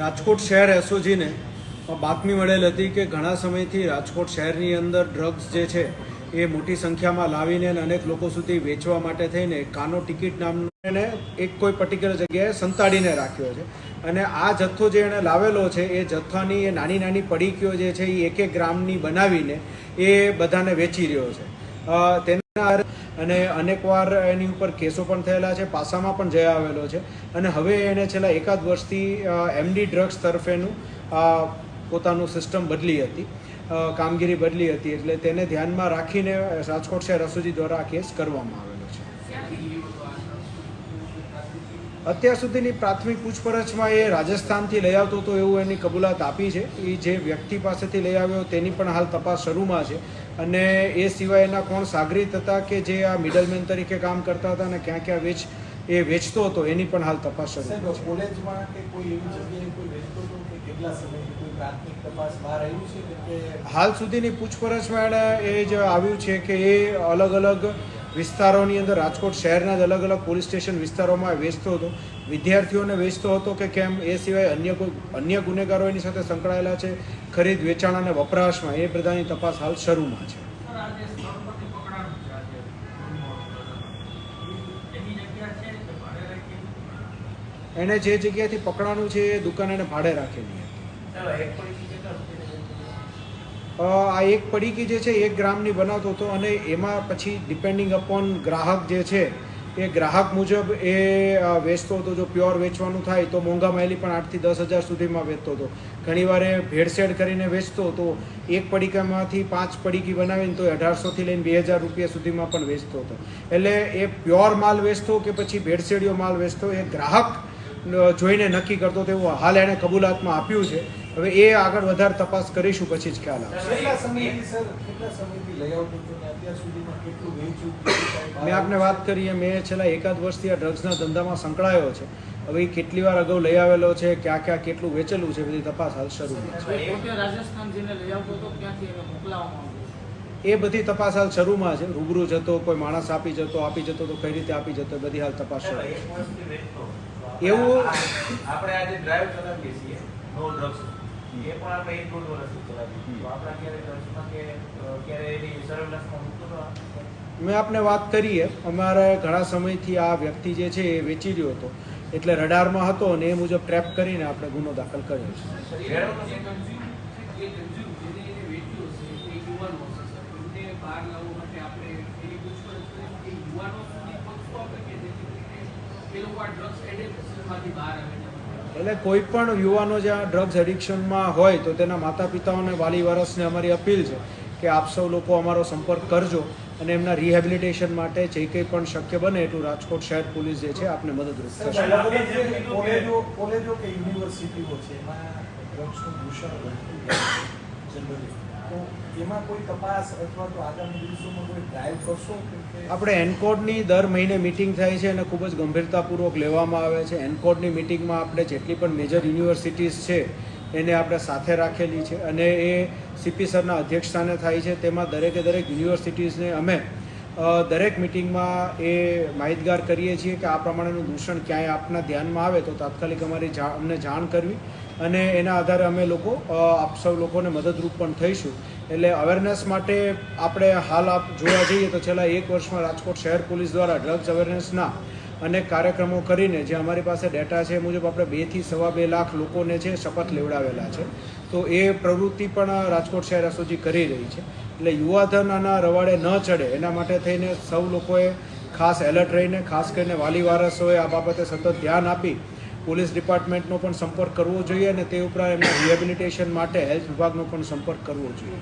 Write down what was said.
રાજકોટ શહેર એસઓજીને બાતમી મળેલ હતી કે ઘણા સમયથી રાજકોટ શહેરની અંદર ડ્રગ્સ જે છે એ મોટી સંખ્યામાં લાવીને અનેક લોકો સુધી વેચવા માટે થઈને કાનો ટિકિટ નામને એક કોઈ પર્ટિક્યુલર જગ્યાએ સંતાડીને રાખ્યો છે. અને આ જથ્થો જે એણે લાવેલો છે, એ જથ્થાની એ નાની નાની પડીકીઓ જે છે એ એક એક ગ્રામની બનાવીને એ બધાને વેચી રહ્યો છે. તેના અને અનેકવાર એની ઉપર કેસો પણ થયેલા છે, પાસામાં પણ જઈ આવેલો છે. અને હવે એને છેલ્લા એકાદ વર્ષથી એમડી ડ્રગ્સ તરફેનું પોતાનું સિસ્ટમ બદલી હતી કામગીરી બદલી હતી. એટલે તેને ધ્યાનમાં રાખીને રાજકોટ શહેર એસઓજી દ્વારા આ કેસ કરવામાં આવેલો છે. અત્યાર સુધીની પ્રાથમિક પૂછપરછમાં એ રાજસ્થાનથી લઈ આવતો હતો એવું એની કબૂલાત આપી છે. એ જે વ્યક્તિ પાસેથી લઈ આવ્યો તેની પણ હાલ તપાસ શરૂમાં છે. અને એ સિવાય એના કોણ સાગરીત હતા કે જે આ મિડલમેન તરીકે કામ કરતા હતા અને ક્યાં ક્યાં વેચ એ વેચતો હતો એની પણ હાલ તપાસ શરૂ કોલેજમાં કે કોઈ એવી જગ્યાએ કોઈ વેચતો હતો કે કેટલા સમયથી કોઈ પ્રાથમિક તપાસ બહાર આવ્યું છે કે કે હાલ સુધીની પૂછપરછમાં એણે એ જ આવ્યું છે કે એ અલગ અલગ વિસ્તારોની અંદર રાજકોટ શહેરના જ અલગ અલગ પોલીસ સ્ટેશન વિસ્તારોમાં વેચતો હતો. વિદ્યાર્થીઓને વેચતો હતો કે કેમ? એ સિવાય અન્ય અન્ય ગુનેગારો એની સાથે સંકળાયેલા છે? ખરીદ, વેચાણ અને વપરાશમાં એ બધાની તપાસ હાલ શરૂમાં છે. એણે જે જગ્યાએથી પકડાનું છે એ દુકાન એને ભાડે રાખેલી હતી. આ એક પડીકી જે છે, એક ગ્રામની બનાવતો હતો અને એમાં પછી ડિપેન્ડિંગ અપોન ગ્રાહક જે છે, એ ગ્રાહક મુજબ એ વેચતો હતો. જો પ્યોર વેચવાનું થાય તો મોંઘા માયલી પણ આઠથી દસ હજાર સુધીમાં વેચતો હતો. ઘણીવાર ભેળસેળ કરીને વેચતો હતો. એક પડીકામાંથી પાંચ પડીકી બનાવીને તો અઢારસોથી લઈને બે હજાર રૂપિયા સુધીમાં પણ વેચતો હતો. એટલે એ પ્યોર માલ વેચતો કે પછી ભેળસેળીઓ માલ વેચતો, એ ગ્રાહક જોઈને નક્કી કરતો તેવું હાલ એણે કબૂલાતમાં આપ્યું છે. હવે એ આગળ વધારે તપાસ કરીશું પછી જ ખ્યાલ આવશે. મેં આપને વાત કરીએ મેં છેલ્લા એકાદ વર્ષથી આ ડ્રગ્સના ધંધામાં સંકળાયો છે. હવે એ કેટલી વાર અગાઉ લઈ આવેલો છે ક્યાં ક્યાં કેટલું વેચેલું છે બધી તપાસ હાલ શરૂમાં છે. એ પોતે રાજસ્થાન જઈને લઈ આવતો હતો ક્યાંથી એને મોકલાવવામાં આવ્યો. એ બધી તપાસ હાલ શરૂમાં છે. રૂબરૂ જતો કોઈ માણસ આપી જતો આપી જતો તો કઈ રીતે આપી જતો બધી હાલ તપાસ શરૂ છે. એવું- આપણે આજે ડ્રાઈવ ચલાવીએ છીએ. નો ડ્રગ્સ એ પણ આપણે એક દોઢ વર્ષથી ચલાવીએ તો આપણે ક્યારે ડ્રગ્સમાં કે ક્યારે એની સર્વેલન્સમાં મૂકતો હતો મેં આપને વાત કરીએ. અમારે ઘણા સમયથી આ વ્યક્તિ જે છે એ વેચી રહ્યો હતો. એટલે રડારમાં હતો અને એ મુજબ ટ્રેપ કરીને આપણે ગુનો દાખલ કર્યો છે. ભેળો તો છે. એટલે કોઈ પણ યુવાનો જ્યાં ડ્રગ્સ એડિક્શનમાં હોય તો તેના માતા પિતાઓને વાલી વારસને અમારી અપીલ છે કે આપ સૌ લોકો અમારો સંપર્ક કરજો અને એમના રિહેબિલિટેશન માટે જે કંઈ પણ શક્ય બને એટલું રાજકોટ શહેર પોલીસ જે છે આપને મદદરૂપ થશે કોલેજો કોલેજો કે યુનિવર્સિટીઓ છે એમાં ડ્રગ્સનું દૂષણ generally. તો એમાં કોઈ તપાસ આપણે એનકોડની દર મહિને મિટિંગ થાય છે અને ખૂબ જ ગંભીરતાપૂર્વક લેવામાં આવે છે. એનકોડની મિટિંગમાં આપણે જેટલી પણ મેજર યુનિવર્સિટીઝ છે, એને આપણે સાથે રાખેલી છે અને એ સીપી સરના અધ્યક્ષસ્થાને થાય છે. તેમાં દરેકે દરેક યુનિવર્સિટીઝને અમે દરેક મિટિંગમાં એ માહિતગાર કરીએ છીએ કે આ પ્રમાણેનું દૂષણ ક્યાંય આપના ધ્યાનમાં આવે તો તાત્કાલિક અમારી અમને જાણ કરવી અને એના આધારે અમે લોકો આપ સૌ લોકોને મદદરૂપ પણ થઈશું. એટલે અવેરનેસ માટે આપણે હાલ આપ જોવા જઈએ તો છેલ્લા એક વર્ષમાં રાજકોટ શહેર પોલીસ દ્વારા ડ્રગ્સ અવેરનેસના અનેક કાર્યક્રમો કરીને જે અમારી પાસે ડેટા છે એ મુજબ આપણે બેથી સવા બે લાખ લોકોને છે શપથ લેવડાવેલા છે. તો એ પ્રવૃત્તિ પણ રાજકોટ શહેર એસઓજી કરી રહી છે. એટલે યુવાધન આના રવાડે ન ચડે, એના માટે થઈને સૌ લોકોએ ખાસ એલર્ટ રહીને, ખાસ કરીને વાલી વારસોએ આ બાબતે સતત ધ્યાન આપી પોલીસ ડિપાર્ટમેન્ટનો પણ સંપર્ક કરવો જોઈએ અને તે ઉપરાંત એમના રિહેબિલિટેશન માટે હેલ્થ વિભાગનો પણ સંપર્ક કરવો જોઈએ.